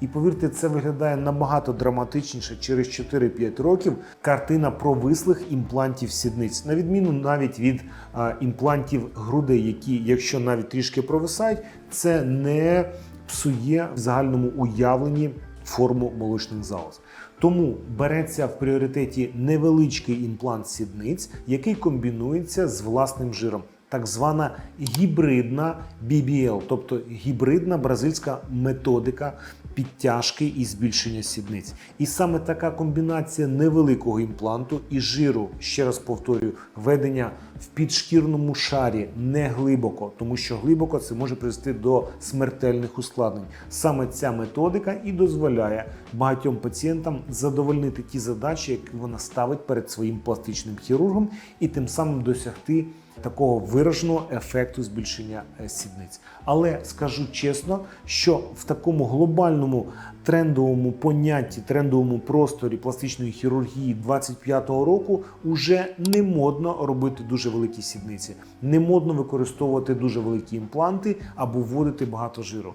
І повірте, це виглядає набагато драматичніше через 4-5 років. Картина провислих імплантів сідниць, на відміну навіть від а, імплантів грудей, які, якщо навіть трішки провисають, це не псує в загальному уявленні форму молочних залоз. Тому береться в пріоритеті невеличкий імплант сідниць, який комбінується з власним жиром. Так звана гібридна BBL, тобто гібридна бразильська методика підтяжки і збільшення сідниць. І саме така комбінація невеликого імпланту і жиру, ще раз повторюю, введення в підшкірному шарі не глибоко, тому що глибоко це може привести до смертельних ускладнень. Саме ця методика і дозволяє багатьом пацієнтам задовольнити ті задачі, які вона ставить перед своїм пластичним хірургом, і тим самим досягти такого вираженого ефекту збільшення е, сідниць. Але скажу чесно, що в такому глобальному трендовому понятті, трендовому просторі пластичної хірургії 25-го року вже не модно робити дуже великі сідниці, не модно використовувати дуже великі імпланти або вводити багато жиру.